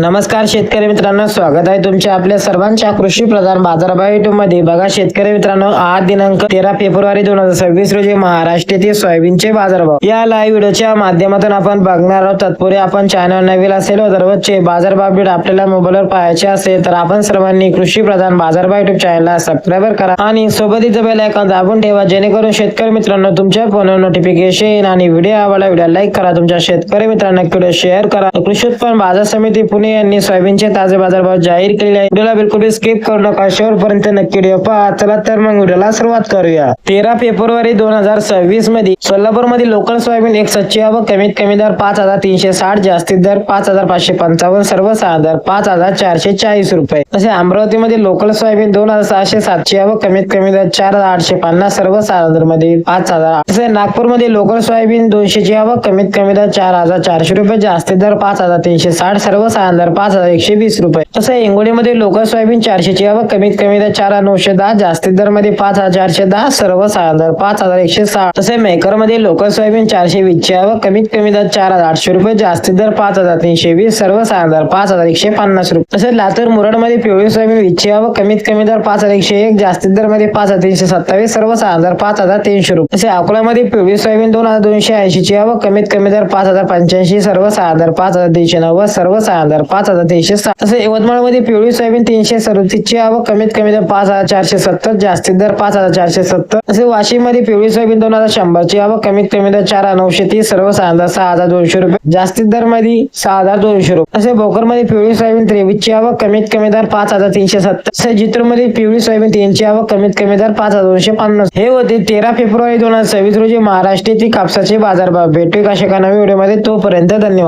नमस्कार शेतकरी मित्रांनो स्वागत आहे तुमच्या आपल्या सर्वांच्या कृषी प्रधान बाजारभाव युट्यूबमध्ये. बघा शेतकरी मित्रांनो आज दिनांक तेरा फेब्रुवारी दोन हजार सव्वीस रोजी महाराष्ट्रातील सोयाबीनचे बाजारभाव. या लाईव्ह व्हिडिओच्या माध्यमातून आपण बघणार आहोत. तत्पूर्वी आपण चॅनल नवीन असेल व दररोजचे बाजारभाव बीड आपल्याला मोबाईलवर पाहायचे असेल तर आपण सर्वांनी कृषी प्रधान बाजारभाव युट्यूब चॅनलला सबस्क्राईब करा आणि सोबतच बेल आयकॉन दाबून ठेवा जेणेकरून शेतकरी मित्रांनो तुमच्या फोनवर नोटिफिकेशन आणि व्हिडिओ आवडला व्हिडिओ लाईक करा. तुमच्या शेतकरी मित्रांना व्हिडिओ शेअर करा. कृषी उत्पन्न बाजार समिती पुणे यांनी सोयाबीनचे ताजे बाजारभाव जाहीर केले आहे व्हिडिओला बिलकुल स्किप करू नका. शेवटपर्यंत नक्की व्हिडिओ पहा. चला तर मग व्हिडिओला सुरुवात करूया. तेरा फेब्रुवारी दोन हजार सव्वीसमध्ये सोलापूरमध्ये लोकल सोयाबीन एक सच्ची आवक कमीत कमी दर पाच हजार तीनशे साठ जास्तीत दर पाच हजार पाचशे पंचावन्न सर्वसाधारण दर पाच हजार चारशे चाळीस रुपये. तसे अमरावतीमध्ये लोकल सोयाबीन दोन हजार सहाशे सातशे आवक कमीत कमी दर चार हजार आठशे पन्नास सर्वसाधारण दरमध्ये पाच हजार तसे नागपूरमध्ये लोकल सोयाबीन दोनशे ची आवक कमीत कमी दर चार हजार चारशे रुपये जास्तीत दर पाच हजार तीनशे साठ सर्वसाधारण दर पाच हजार एकशे वीस रुपये तसं हिंगोलीमध्ये लोकल सोयाबीन चारशे ची कमीत कमी दर चार हजार नऊशे दहा जास्तीत दरमध्ये पाच हजार चारशे दहा सर्वसाधारण दर पाच हजार एकशे साठ तसे मेकरमध्ये लोकल सोयाबीन चारशे वीस ची कमीत कमी दर चार हजार आठशे रुपये जास्तीत दर पाच हजार तीनशे वीस सर्वसाधारण दर पाच हजार एकशे पन्नास रुपये तसेच लातूर मुरडमध्ये पिवळी सोयाबीन वीस ची कमीत कमी दर पाच हजार एकशे एक जास्तीत दरमध्ये पाच हजार तीनशे सत्तावीस सर्व दर पाच हजार तीनशे रुपये तसे अकोल्यामध्ये पिवळी सोयाबीन दोन हजार दोनशे ऐंशी ची आवक कमीत कमी दर पाच हजार पंच्याऐंशी सर्वसाधारण दर पाच हजार तीनशे नव्वद सर्वसाधारण हजार पाच हजार तीनशे साठ तसे यवतमाळमध्ये पिवळी सोयाबीन तीनशे सदतीस ची आवक कमीत कमी दर पाच हजार चारशे सत्तर जास्तीत दर पाच हजार चारशे सत्तर. तसे वाशिममध्ये पिवळी सोयाबीन दोन हजार शंभर ची आवक कमीत कमी दर चार हजार नऊशे तीस सर्वसाधारण सहा हजार दोनशे रुपये. जास्तीत दरमध्ये सहा हजार दोनशे रुपये. तसे भोकरमध्ये पिवळी सोयाबीन त्रेवीस ची आवक कमीत कमी दर पाच हजार तीनशे सत्तर. तसे जितूरमध्ये पिवळी सोयाबीन तीनची आवक कमीत कमी दर पाच हजार दोनशे पन्नास. हे होते तेरा फेब्रुवारी दोन हजार सव्वीस रोजी महाराष्ट्रातील कापसाचे बाजारभाव. भेटू का नवीन व्हिडिओमध्ये. तोपर्यंत धन्यवाद.